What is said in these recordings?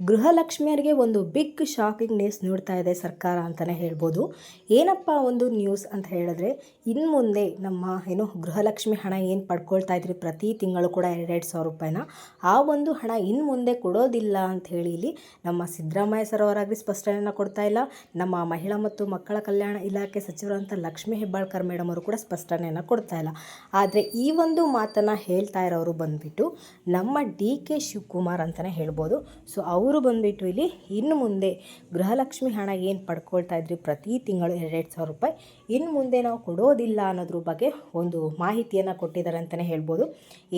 ಗೃಹಲಕ್ಷ್ಮಿಯರಿಗೆ ಒಂದು big shocking news ನೀಡ್ತಾ ಇದೆ ಸರ್ಕಾರ ಅಂತಲೇ ಹೇಳ್ಬೋದು. ಏನಪ್ಪ ಒಂದು ನ್ಯೂಸ್ ಅಂತ ಹೇಳಿದ್ರೆ ಇನ್ನು ಮುಂದೆ ನಮ್ಮ ಏನು ಗೃಹಲಕ್ಷ್ಮಿ ಹಣ ಏನು ಪಡ್ಕೊಳ್ತಾ ಇದ್ರಿ ಪ್ರತಿ ತಿಂಗಳು ಕೂಡ ಎರಡೆರಡು ಸಾವಿರ ರೂಪಾಯಿನ, ಆ ಒಂದು ಹಣ ಇನ್ನು ಮುಂದೆ ಕೊಡೋದಿಲ್ಲ ಅಂತ ಹೇಳಿ ಇಲ್ಲಿ ನಮ್ಮ ಸಿದ್ದರಾಮಯ್ಯ ಸರ್ ಅವರಾಗಲಿ ಸ್ಪಷ್ಟನೆಯನ್ನು ಕೊಡ್ತಾ ಇಲ್ಲ. ನಮ್ಮ ಮಹಿಳಾ ಮತ್ತು ಮಕ್ಕಳ ಕಲ್ಯಾಣ ಇಲಾಖೆ ಸಚಿವರಂತ ಲಕ್ಷ್ಮಿ ಹೆಬ್ಬಾಳ್ಕರ್ ಮೇಡಮ್ ಅವರು ಕೂಡ ಸ್ಪಷ್ಟನೆಯನ್ನು ಕೊಡ್ತಾ ಇಲ್ಲ. ಆದರೆ ಈ ಒಂದು ಮಾತನ್ನು ಹೇಳ್ತಾ ಇರೋರು ಬಂದುಬಿಟ್ಟು ನಮ್ಮ ಡಿ ಕೆ ಶಿವಕುಮಾರ್ ಅಂತಲೇ ಹೇಳ್ಬೋದು. ಸೊ ಅವರು ಬಂದುಬಿಟ್ಟು ಇಲ್ಲಿ ಇನ್ನು ಮುಂದೆ ಗೃಹಲಕ್ಷ್ಮಿ ಹಣ ಏನು ಪಡ್ಕೊಳ್ತಾ ಇದ್ರಿ ಪ್ರತಿ ತಿಂಗಳು ಎರಡೆರಡು ಸಾವಿರ ರೂಪಾಯಿ, ಇನ್ನು ಮುಂದೆ ನಾವು ಕೊಡೋದಿಲ್ಲ ಅನ್ನೋದ್ರ ಬಗ್ಗೆ ಒಂದು ಮಾಹಿತಿಯನ್ನು ಕೊಟ್ಟಿದ್ದಾರೆ ಅಂತಲೇ ಹೇಳ್ಬೋದು.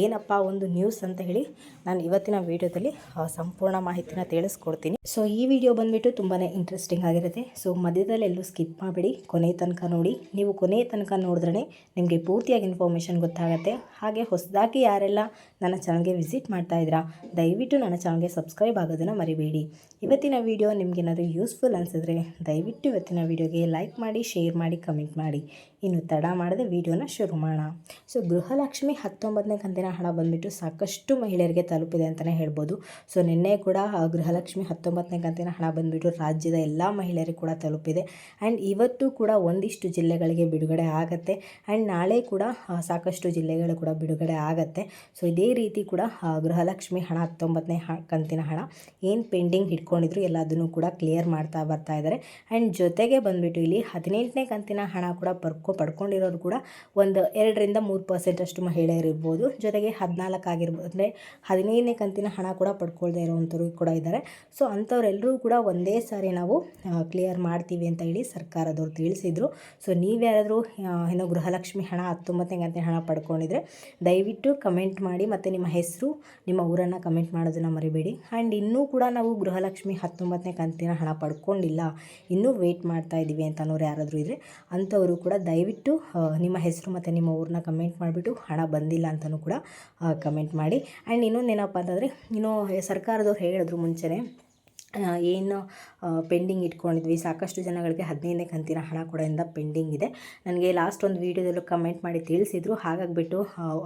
ಏನಪ್ಪ ಒಂದು ನ್ಯೂಸ್ ಅಂತ ಹೇಳಿ ನಾನು ಇವತ್ತಿನ ವಿಡಿಯೋದಲ್ಲಿ ಸಂಪೂರ್ಣ ಮಾಹಿತಿನ ತಿಳಿಸ್ಕೊಡ್ತೀನಿ. ಸೊ ಈ ವಿಡಿಯೋ ಬಂದುಬಿಟ್ಟು ತುಂಬಾ ಇಂಟ್ರೆಸ್ಟಿಂಗ್ ಆಗಿರುತ್ತೆ. ಸೊ ಮಧ್ಯದಲ್ಲಿ ಎಲ್ಲೂ ಸ್ಕಿಪ್ ಮಾಡಬೇಡಿ, ಕೊನೆ ತನಕ ನೋಡಿ. ನೀವು ಕೊನೆ ತನಕ ನೋಡಿದ್ರೆ ನಿಮಗೆ ಪೂರ್ತಿಯಾಗಿ ಇನ್ಫಾರ್ಮೇಷನ್ ಗೊತ್ತಾಗುತ್ತೆ. ಹಾಗೆ ಹೊಸದಾಗಿ ಯಾರೆಲ್ಲ ನನ್ನ ಚಾನಲ್ಗೆ ವಿಸಿಟ್ ಮಾಡ್ತಾ ಇದ್ದೀರಾ, ದಯವಿಟ್ಟು ನನ್ನ ಚಾನಲ್ಗೆ ಸಬ್ಸ್ಕ್ರೈಬ್ ಆಗೋದನ್ನು ಮರಿಬೇಡಿ. ಇವತ್ತಿನ ವಿಡಿಯೋ ನಿಮಗೇನಾದರೂ ಯೂಸ್ಫುಲ್ ಅನಿಸಿದ್ರೆ ದಯವಿಟ್ಟು ಇವತ್ತಿನ ವಿಡಿಯೋಗೆ ಲೈಕ್ ಮಾಡಿ, ಶೇರ್ ಮಾಡಿ, ಕಮೆಂಟ್ ಮಾಡಿ. ಇನ್ನು ತಡ ಮಾಡದೆ ವಿಡಿಯೋನ ಶುರು ಮಾಡೋಣ. ಸೊ, ಗೃಹಲಕ್ಷ್ಮಿ ಹತ್ತೊಂಬತ್ತನೇ ಕಂತಿನ ಹಣ ಬಂದುಬಿಟ್ಟು ಸಾಕಷ್ಟು ಮಹಿಳೆಯರಿಗೆ ತಲುಪಿದೆ ಅಂತಲೇ ಹೇಳ್ಬೋದು. ಸೊ, ನಿನ್ನೆ ಕೂಡ ಗೃಹಲಕ್ಷ್ಮಿ ಹತ್ತೊಂಬತ್ತನೇ ಕಂತಿನ ಹಣ ಬಂದುಬಿಟ್ಟು ರಾಜ್ಯದ ಎಲ್ಲ ಮಹಿಳೆಯರಿಗೆ ಕೂಡ ತಲುಪಿದೆ. ಆ್ಯಂಡ್ ಇವತ್ತು ಕೂಡ ಒಂದಿಷ್ಟು ಜಿಲ್ಲೆಗಳಿಗೆ ಬಿಡುಗಡೆ ಆಗುತ್ತೆ. ಆ್ಯಂಡ್ ನಾಳೆ ಕೂಡ ಸಾಕಷ್ಟು ಜಿಲ್ಲೆಗಳು ಕೂಡ ಬಿಡುಗಡೆ ಆಗುತ್ತೆ. ಸೊ, ಇದೇ ರೀತಿ ಕೂಡ ಗೃಹಲಕ್ಷ್ಮಿ ಹಣ, ಹತ್ತೊಂಬತ್ತನೇ ಕಂತಿನ ಹಣ ಏನು ಪೆಂಡಿಂಗ್ ಇಟ್ಕೊಂಡಿದ್ರು ಎಲ್ಲದನ್ನು ಕೂಡ ಕ್ಲಿಯರ್ ಮಾಡ್ತಾ ಬರ್ತಾ ಇದ್ದಾರೆ ಆ್ಯಂಡ್ ಜೊತೆಗೆ ಬಂದುಬಿಟ್ಟು ಇಲ್ಲಿ ಹದಿನೆಂಟನೇ ಕಂತಿನ ಹಣ ಕೂಡ ಪರ್ಕೊ ಪಡ್ಕೊಂಡಿರೋರು ಕೂಡ ಒಂದು ಎರಡರಿಂದ ಮೂರು ಪರ್ಸೆಂಟ್ ಅಷ್ಟು ಮಹಿಳೆಯರಿರ್ಬೋದು ಜೊತೆಗೆ ಹದಿನಾಲ್ಕು ಆಗಿರ್ಬೋದು ಅಂದರೆ ಹದಿನೈದನೇ ಕಂತಿನ ಹಣ ಕೂಡ ಪಡ್ಕೊಳ್ದೇ ಇರೋವಂಥವ್ರು ಕೂಡ ಇದ್ದಾರೆ ಸೊ ಅಂಥವ್ರೆಲ್ಲರೂ ಕೂಡ ಒಂದೇ ಸಾರಿ ನಾವು ಕ್ಲಿಯರ್ ಮಾಡ್ತೀವಿ ಅಂತ ಹೇಳಿ ಸರ್ಕಾರದವ್ರು ತಿಳಿಸಿದರು. ಸೊ ನೀವ್ಯಾರಾದರೂ ಏನೋ ಗೃಹಲಕ್ಷ್ಮಿ ಹಣ, ಹತ್ತೊಂಬತ್ತನೇ ಕಂತಿನ ಹಣ ಪಡ್ಕೊಂಡಿದ್ರೆ ದಯವಿಟ್ಟು ಕಮೆಂಟ್ ಮಾಡಿ ನಿಮ್ಮ ಹೆಸರು, ನಿಮ್ಮ ಊರನ್ನು ಕಮೆಂಟ್ ಮಾಡೋದನ್ನು ಮರಿಬೇಡಿ. ಆ್ಯಂಡ್ ಇನ್ನೂ ಕೂಡ ನಾವು ಗೃಹಲಕ್ಷ್ಮಿ ಹತ್ತೊಂಬತ್ತನೇ ಕಂತಿನ ಹಣ ಪಡ್ಕೊಂಡಿಲ್ಲ, ಇನ್ನೂ ವೆಯ್ಟ್ ಮಾಡ್ತಾ ಇದ್ದೀವಿ ಅಂತ ಅನ್ನೋರು ಯಾರಾದರೂ ಇದ್ದರೆ ಅಂಥವರು ಕೂಡ ದಯವಿಟ್ಟು ನಿಮ್ಮ ಹೆಸರು ಮತ್ತು ನಿಮ್ಮ ಊರನ್ನ ಕಮೆಂಟ್ ಮಾಡಿಬಿಟ್ಟು ಹಣ ಬಂದಿಲ್ಲ ಅಂತಲೂ ಕೂಡ ಕಮೆಂಟ್ ಮಾಡಿ. ಆ್ಯಂಡ್ ಇನ್ನೊಂದು ಏನಪ್ಪ ಅಂತಂದರೆ, ಇನ್ನೂ ಸರ್ಕಾರದವ್ರು ಹೇಳಿದ್ರು ಮುಂಚೆನೇ ಏನು ಪೆಂಡಿಂಗ್ ಇಟ್ಕೊಂಡಿದ್ವಿ. ಸಾಕಷ್ಟು ಜನಗಳಿಗೆ ಹದಿನೈದನೇ ಕಂತಿನ ಹಣ ಕೂಡ ಇಂದ ಪೆಂಡಿಂಗ್ ಇದೆ. ನನಗೆ ಲಾಸ್ಟ್ ಒಂದು ವೀಡಿಯೋದಲ್ಲೂ ಕಮೆಂಟ್ ಮಾಡಿ ತಿಳಿಸಿದ್ರು. ಹಾಗಾಗಿಬಿಟ್ಟು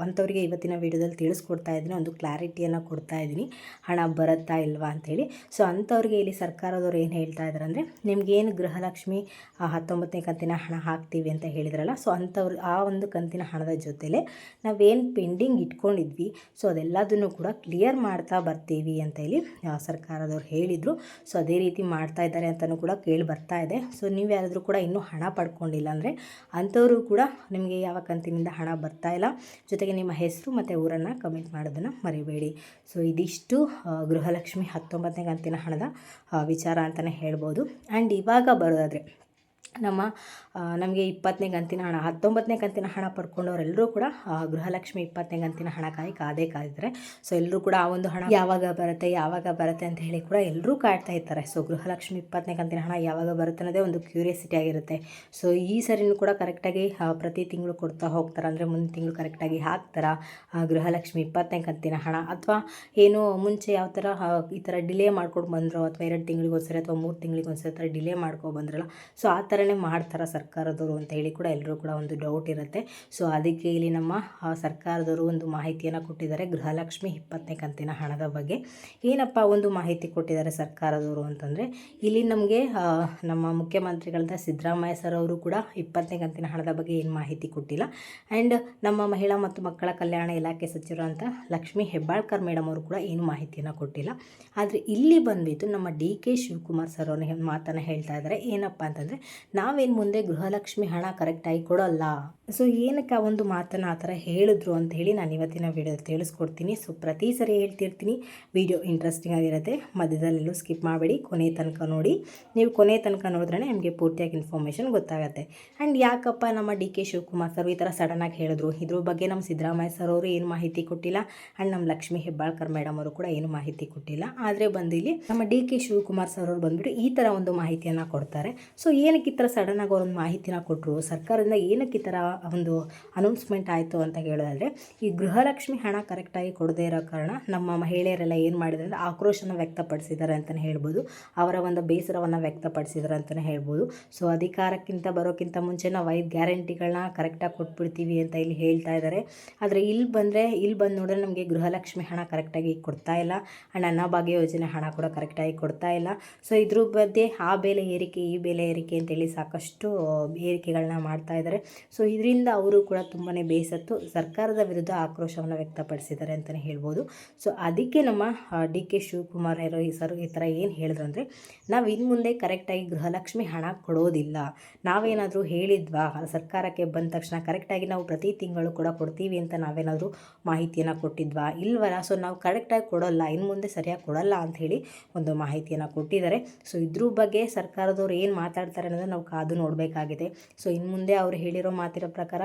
ಅಂಥವ್ರಿಗೆ ಇವತ್ತಿನ ವೀಡಿಯೋದಲ್ಲಿ ತಿಳಿಸ್ಕೊಡ್ತಾ ಇದ್ದೀನಿ. ಒಂದು ಕ್ಲಾರಿಟಿಯನ್ನು ಕೊಡ್ತಾ ಇದ್ದೀನಿ. ಹಣ ಬರುತ್ತಾ ಇಲ್ವಾ ಅಂಥೇಳಿ ಸೊ ಅಂಥವ್ರಿಗೆ ಇಲ್ಲಿ ಸರ್ಕಾರದವ್ರು ಏನು ಹೇಳ್ತಾ ಇದ್ದಾರೆ ಅಂದರೆ ನಿಮಗೇನು ಗೃಹಲಕ್ಷ್ಮಿ ಹತ್ತೊಂಬತ್ತನೇ ಕಂತಿನ ಹಣ ಹಾಕ್ತೀವಿ ಅಂತ ಹೇಳಿದ್ರಲ್ಲ ಸೊ ಅಂಥವ್ರು, ಆ ಒಂದು ಕಂತಿನ ಹಣದ ಜೊತೆಲೆ ನಾವೇನು ಪೆಂಡಿಂಗ್ ಇಟ್ಕೊಂಡಿದ್ವಿ ಸೊ ಅದೆಲ್ಲದನ್ನು ಕೂಡ ಕ್ಲಿಯರ್ ಮಾಡ್ತಾ ಬರ್ತೀವಿ ಅಂತ ಹೇಳಿ ಸರ್ಕಾರದವ್ರು ಹೇಳಿದರು. ಸೊ ಅದೇ ರೀತಿ ಮಾಡ್ತಾ ಇದ್ದಾರೆ ಅಂತಲೂ ಕೂಡ ಕೇಳಿ ಬರ್ತಾ ಇದೆ. ಸೊ ನೀವು ಯಾರಾದರೂ ಕೂಡ ಇನ್ನೂ ಹಣ ಪಡ್ಕೊಂಡಿಲ್ಲ ಅಂದರೆ ಅಂಥವರು ಕೂಡ ನಿಮಗೆ ಯಾವ ಕಂತಿನಿಂದ ಹಣ ಬರ್ತಾ ಇಲ್ಲ. ಜೊತೆಗೆ ನಿಮ್ಮ ಹೆಸರು ಮತ್ತು ಊರನ್ನು ಕಮೆಂಟ್ ಮಾಡೋದನ್ನು ಮರಿಬೇಡಿ. ಸೊ ಇದಿಷ್ಟು ಗೃಹಲಕ್ಷ್ಮಿ ಹತ್ತೊಂಬತ್ತನೇ ಕಂತಿನ ಹಣದ ವಿಚಾರ ಅಂತಲೇ ಹೇಳ್ಬೋದು. ಆ್ಯಂಡ್ ಇವಾಗ ಬರೋದಾದರೆ ನಮ್ಮ ನಮಗೆ ಇಪ್ಪತ್ತನೇ ಕಂತಿನ ಹಣ, ಹತ್ತೊಂಬತ್ತನೇ ಕಂತಿನ ಹಣ ಪಡ್ಕೊಂಡವರೆಲ್ಲರೂ ಕೂಡ ಗೃಹಲಕ್ಷ್ಮಿ ಇಪ್ಪತ್ತನೇ ಕಂತಿನ ಹಣಕ್ಕಾಗಿ ಕಾದೇ ಕಾದಿದ್ದಾರೆ ಸೊ ಎಲ್ಲರೂ ಕೂಡ ಆ ಒಂದು ಹಣ ಯಾವಾಗ ಬರುತ್ತೆ ಯಾವಾಗ ಬರುತ್ತೆ ಅಂತ ಹೇಳಿ ಕೂಡ ಎಲ್ಲರೂ ಕಾಡ್ತಾ ಇರ್ತಾರೆ. ಸೊ ಗೃಹಲಕ್ಷ್ಮಿ ಇಪ್ಪತ್ತನೇ ಕಂತಿನ ಹಣ ಯಾವಾಗ ಬರುತ್ತೆ ಅನ್ನೋದೇ ಒಂದು ಕ್ಯೂರಿಯಾಸಿಟಿ ಆಗಿರುತ್ತೆ. ಸೊ ಈ ಸರಿನೂ ಕೂಡ ಕರೆಕ್ಟಾಗಿ ಪ್ರತಿ ತಿಂಗಳು ಕೊಡ್ತಾ ಹೋಗ್ತಾರೆ? ಅಂದರೆ ಮುಂದಿನ ತಿಂಗಳು ಕರೆಕ್ಟಾಗಿ ಹಾಕ್ತಾರ? ಗೃಹಲಕ್ಷ್ಮಿ ಇಪ್ಪತ್ತನೇ ಕಂತಿನ ಹಣ? ಅಥವಾ ಏನು ಮುಂಚೆ ಯಾವ ಥರ ಈ ಥರ ಡಿಲೇ ಮಾಡ್ಕೊಂಡು ಬಂದರು, ಅಥವಾ ಎರಡು ತಿಂಗಳಿಗೊಂದ್ಸರಿ ಅಥವಾ ಮೂರು ತಿಂಗಳಿಗೊಂದ್ಸರಿ ಥರ ಡಿಲೇ ಮಾಡ್ಕೊಂಡು ಬಂದ್ರಲ್ಲ? ಸೊ ಆ ಥರನೇ ಮಾಡ್ತಾರೆ ಸರ್ಕಾರದವರು ಅಂತ ಹೇಳಿ ಕೂಡ ಎಲ್ಲರೂ ಕೂಡ ಒಂದು ಡೌಟ್ ಇರುತ್ತೆ. ಸೊ ಅದಕ್ಕೆ ಇಲ್ಲಿ ನಮ್ಮ ಸರ್ಕಾರದವರು ಒಂದು ಮಾಹಿತಿಯನ್ನು ಕೊಟ್ಟಿದ್ದಾರೆ. ಗೃಹಲಕ್ಷ್ಮಿ ಇಪ್ಪತ್ತನೇ ಕಂತಿನ ಹಣದ ಬಗ್ಗೆ. ಏನಪ್ಪ ಒಂದು ಮಾಹಿತಿ ಕೊಟ್ಟಿದ್ದಾರೆ ಸರ್ಕಾರದವರು ಅಂತಂದರೆ, ಇಲ್ಲಿ ನಮಗೆ ನಮ್ಮ ಮುಖ್ಯಮಂತ್ರಿಗಳಾದ ಸಿದ್ದರಾಮಯ್ಯ ಸರ್ ಅವರು ಕೂಡ ಇಪ್ಪತ್ತನೇ ಕಂತಿನ ಹಣದ ಬಗ್ಗೆ ಏನು ಮಾಹಿತಿ ಕೊಟ್ಟಿಲ್ಲ. ಆ್ಯಂಡ್ ನಮ್ಮ ಮಹಿಳಾ ಮತ್ತು ಮಕ್ಕಳ ಕಲ್ಯಾಣ ಇಲಾಖೆ ಸಚಿವರಂತ ಲಕ್ಷ್ಮೀ ಹೆಬ್ಬಾಳ್ಕರ್ ಮೇಡಮ್ ಅವರು ಕೂಡ ಏನು ಮಾಹಿತಿಯನ್ನು ಕೊಟ್ಟಿಲ್ಲ. ಆದರೆ ಇಲ್ಲಿ ಬಂದ್ಬಿಟ್ಟು ನಮ್ಮ ಡಿ ಕೆ ಶಿವಕುಮಾರ್ ಸರ್ ಅವ್ರನ್ನ ಮಾತನ್ನು ಹೇಳ್ತಾ ಇದ್ದಾರೆ. ಏನಪ್ಪ ಅಂತಂದರೆ ನಾವೇನು ಮುಂದೆ ಗೃಹಲಕ್ಷ್ಮಿ ಹಣ ಕರೆಕ್ಟಾಗಿ ಕೊಡೋಲ್ಲ. ಸೊ ಏನಕ್ಕೆ ಆ ಒಂದು ಮಾತನ್ನು ಆ ಥರ ಹೇಳಿದ್ರು ಅಂತ ಹೇಳಿ ನಾನು ಇವತ್ತಿನ ವಿಡಿಯೋ ತಿಳಿಸ್ಕೊಡ್ತೀನಿ. ಸೊ ಪ್ರತಿ ಸರಿ ಹೇಳ್ತಿರ್ತೀನಿ. ವಿಡಿಯೋ ಇಂಟ್ರೆಸ್ಟಿಂಗ್ ಆಗಿರುತ್ತೆ. ಮಧ್ಯದಲ್ಲೆಲ್ಲೂ ಸ್ಕಿಪ್ ಮಾಡಬೇಡಿ. ಕೊನೆ ತನಕ ನೋಡಿ. ನೀವು ಕೊನೆ ತನಕ ನೋಡಿದ್ರೆ ನಿಮಗೆ ಪೂರ್ತಿಯಾಗಿ ಇನ್ಫಾರ್ಮೇಷನ್ ಗೊತ್ತಾಗುತ್ತೆ. ಆ್ಯಂಡ್ ಯಾಕಪ್ಪ ನಮ್ಮ ಡಿ ಕೆ ಶಿವಕುಮಾರ್ ಸರ್ ಈ ಥರ ಸಡನ್ನಾಗಿ ಹೇಳಿದ್ರು? ಇದ್ರ ಬಗ್ಗೆ ನಮ್ಮ ಸಿದ್ದರಾಮಯ್ಯ ಸರ್ ಅವರು ಏನು ಮಾಹಿತಿ ಕೊಟ್ಟಿಲ್ಲ. ಆ್ಯಂಡ್ ನಮ್ಮ ಲಕ್ಷ್ಮಿ ಹೆಬ್ಬಾಳ್ಕರ್ ಮೇಡಮ್ ಅವರು ಕೂಡ ಏನು ಮಾಹಿತಿ ಕೊಟ್ಟಿಲ್ಲ. ಆದರೆ ಬಂದಿಲ್ಲಿ ನಮ್ಮ ಡಿ ಕೆ ಶಿವಕುಮಾರ್ ಸರ್ ಅವರು ಬಂದ್ಬಿಟ್ಟು ಈ ಥರ ಒಂದು ಮಾಹಿತಿಯನ್ನು ಕೊಡ್ತಾರೆ. ಸೊ ಏನಕ್ಕೆ ಈ ಥರ ಸಡನ್ನಾಗಿ ಅವರೊಂದು ಮಾಹಿತಿನ ಕೊಟ್ಟರು ಸರ್ಕಾರದಿಂದ ಏನಕ್ಕೆ ಈ ಥರ ಒಂದು ಅನೌನ್ಸ್ಮೆಂಟ್ ಆಯಿತು ಅಂತ ಹೇಳೋದಾದರೆ, ಈ ಗೃಹಲಕ್ಷ್ಮಿ ಹಣ ಕರೆಕ್ಟಾಗಿ ಕೊಡದೇ ಇರೋ ಕಾರಣ ನಮ್ಮ ಮಹಿಳೆಯರೆಲ್ಲ ಏನು ಮಾಡಿದ್ದಾರೆ ಅಂದರೆ ಆಕ್ರೋಶನ ವ್ಯಕ್ತಪಡಿಸಿದ್ದಾರೆ ಅಂತಲೇ ಹೇಳ್ಬೋದು. ಅವರ ಒಂದು ಬೇಸರವನ್ನು ವ್ಯಕ್ತಪಡಿಸಿದ್ದಾರೆ ಅಂತಲೇ ಹೇಳ್ಬೋದು. ಸೊ ಅಧಿಕಾರಕ್ಕಿಂತ ಬರೋಕ್ಕಿಂತ ಮುಂಚೆ ನಾವು ಐದು ಗ್ಯಾರಂಟಿಗಳನ್ನ ಕರೆಕ್ಟಾಗಿ ಕೊಟ್ಬಿಡ್ತೀವಿ ಅಂತ ಇಲ್ಲಿ ಹೇಳ್ತಾ ಇದ್ದಾರೆ. ಆದರೆ ಇಲ್ಲಿ ಬಂದರೆ, ಇಲ್ಲಿ ಬಂದು ನೋಡಿದ್ರೆ ನಮಗೆ ಗೃಹಲಕ್ಷ್ಮಿ ಹಣ ಕರೆಕ್ಟಾಗಿ ಕೊಡ್ತಾ ಇಲ್ಲ. ಆ್ಯಂಡ್ ಅನ್ನಭಾಗ್ಯ ಯೋಜನೆ ಹಣ ಕೂಡ ಕರೆಕ್ಟಾಗಿ ಕೊಡ್ತಾ ಇಲ್ಲ. ಸೊ ಇದ್ರ ಬಗ್ಗೆ ಆ ಬೆಲೆ ಏರಿಕೆ, ಈ ಬೆಲೆ ಏರಿಕೆ ಅಂತೇಳಿ ಸಾಕಷ್ಟು ಏರಿಕೆಗಳನ್ನ ಮಾಡ್ತಾ ಇದ್ದಾರೆ. ಸೊ ಇದರಿಂದ ಅವರು ಕೂಡ ತುಂಬಾ ಬೇಸತ್ತು, ಸರ್ಕಾರದ ವಿರುದ್ಧ ಆಕ್ರೋಶವನ್ನು ವ್ಯಕ್ತಪಡಿಸಿದ್ದಾರೆ ಅಂತಲೇ ಹೇಳ್ಬೋದು. ಸೊ ಅದಕ್ಕೆ ನಮ್ಮ ಡಿ ಕೆ ಶಿವಕುಮಾರ್ ಸರ್ ಈ ಥರ ಏನು ಹೇಳಿದ್ರು ಅಂದರೆ, ನಾವು ಇನ್ನು ಮುಂದೆ ಕರೆಕ್ಟಾಗಿ ಗೃಹಲಕ್ಷ್ಮಿ ಹಣ ಕೊಡೋದಿಲ್ಲ. ನಾವೇನಾದರೂ ಹೇಳಿದ್ವಾ? ಸರ್ಕಾರಕ್ಕೆ ಬಂದ ತಕ್ಷಣ ಕರೆಕ್ಟಾಗಿ ನಾವು ಪ್ರತಿ ತಿಂಗಳು ಕೂಡ ಕೊಡ್ತೀವಿ ಅಂತ ನಾವೇನಾದರೂ ಮಾಹಿತಿಯನ್ನು ಕೊಟ್ಟಿದ್ವಾ? ಇಲ್ವಲ್ಲ ಸೊ ನಾವು ಕರೆಕ್ಟಾಗಿ ಕೊಡೋಲ್ಲ ಇನ್ನು ಮುಂದೆ ಸರಿಯಾಗಿ ಕೊಡಲ್ಲ ಅಂತ ಹೇಳಿ ಒಂದು ಮಾಹಿತಿಯನ್ನು ಕೊಟ್ಟಿದ್ದಾರೆ. ಸೊ ಇದ್ರ ಬಗ್ಗೆ ಸರ್ಕಾರದವ್ರು ಏನು ಮಾತಾಡ್ತಾರೆ ಅನ್ನೋದು ನಾವು ಕಾದು ನೋಡಬೇಕಾಗಿದೆ. ಸೊ ಇನ್ನು ಮುಂದೆ ಅವ್ರು ಹೇಳಿರೋ ಮಾತಿರೋ ಪ್ರಕಾರ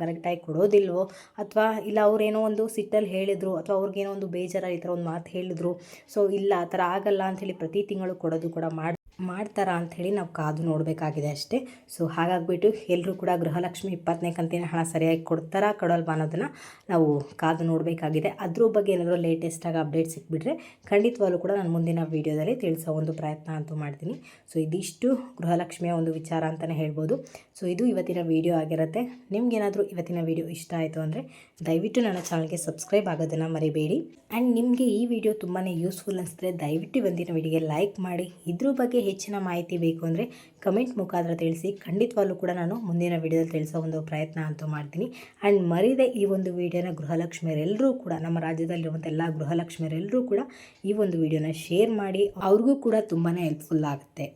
ಕರೆಕ್ಟಾಗಿ ಕೊಡೋದಿಲ್ವೋ? ಅಥವಾ ಇಲ್ಲ, ಅವ್ರೇನೋ ಒಂದು ಸಿಟ್ಟಲ್ಲಿ ಹೇಳಿದರು, ಅಥವಾ ಅವ್ರಿಗೇನೋ ಒಂದು ಬೇಜಾರ ಈ ಥರ ಒಂದು ಮಾತು ಹೇಳಿದ್ರು. ಸೊ ಇಲ್ಲ, ಆ ಥರ ಆಗಲ್ಲ ಅಂಥೇಳಿ ಪ್ರತಿ ತಿಂಗಳು ಕೊಡೋದು ಕೂಡ ಮಾಡಿ ಮಾಡ್ತಾರಾ ಅಂಥೇಳಿ ನಾವು ಕಾದು ನೋಡಬೇಕಾಗಿದೆ ಅಷ್ಟೇ. ಸೊ ಹಾಗಾಗಿಬಿಟ್ಟು ಎಲ್ಲರೂ ಕೂಡ ಗೃಹಲಕ್ಷ್ಮಿ ಇಪ್ಪತ್ತನೇ ಕಂತಿನ ಹಣ ಸರಿಯಾಗಿ ಕೊಡ್ತಾರಾ, ಕೊಡಲ್ವಾ ಅನ್ನೋದನ್ನು ನಾವು ಕಾದು ನೋಡಬೇಕಾಗಿದೆ. ಅದ್ರ ಬಗ್ಗೆ ಏನಾದರೂ ಲೇಟೆಸ್ಟಾಗಿ ಅಪ್ಡೇಟ್ ಸಿಕ್ಬಿಟ್ರೆ ಖಂಡಿತವಾಗ್ಲೂ ಕೂಡ ನಾನು ಮುಂದಿನ ವೀಡಿಯೋದಲ್ಲಿ ತಿಳಿಸೋ ಒಂದು ಪ್ರಯತ್ನ ಅಂತೂ ಮಾಡ್ತೀನಿ. ಸೊ ಇದಿಷ್ಟು ಗೃಹಲಕ್ಷ್ಮಿಯ ಒಂದು ವಿಚಾರ ಅಂತಲೇ ಹೇಳ್ಬೋದು. ಸೊ ಇದು ಇವತ್ತಿನ ವೀಡಿಯೋ ಆಗಿರುತ್ತೆ. ನಿಮಗೇನಾದರೂ ಇವತ್ತಿನ ವೀಡಿಯೋ ಇಷ್ಟ ಆಯಿತು ಅಂದರೆ ದಯವಿಟ್ಟು ನನ್ನ ಚಾನಲ್ಗೆ ಸಬ್ಸ್ಕ್ರೈಬ್ ಆಗೋದನ್ನು ಮರಿಬೇಡಿ. ಆ್ಯಂಡ್ ನಿಮಗೆ ಈ ವಿಡಿಯೋ ತುಂಬಾ ಯೂಸ್ಫುಲ್ ಅನಿಸಿದ್ರೆ ದಯವಿಟ್ಟು ಇವತ್ತಿನ ವಿಡಿಯೋಗೆ ಲೈಕ್ ಮಾಡಿ. ಇದ್ರ ಬಗ್ಗೆ ಹೆಚ್ಚಿನ ಮಾಹಿತಿ ಬೇಕು ಅಂದರೆ ಕಮೆಂಟ್ ಮುಖಾಂತರ ತಿಳಿಸಿ. ಖಂಡಿತವಾಗ್ಲೂ ಕೂಡ ನಾನು ಮುಂದಿನ ವಿಡಿಯೋದಲ್ಲಿ ತಿಳಿಸೋ ಒಂದು ಪ್ರಯತ್ನ ಅಂತೂ ಮಾಡ್ತೀನಿ. ಆ್ಯಂಡ್ ಮರಿದೆ ಈ ಒಂದು ವಿಡಿಯೋನ ಗೃಹಲಕ್ಷ್ಮಿಯರೆಲ್ಲರೂ ಕೂಡ, ನಮ್ಮ ರಾಜ್ಯದಲ್ಲಿರುವಂಥ ಎಲ್ಲ ಗೃಹಲಕ್ಷ್ಮಿಯರೆಲ್ಲರೂ ಕೂಡ ಈ ಒಂದು ವಿಡಿಯೋನ ಶೇರ್ ಮಾಡಿ. ಅವ್ರಿಗೂ ಕೂಡ ತುಂಬಾ ಹೆಲ್ಪ್ಫುಲ್ ಆಗುತ್ತೆ.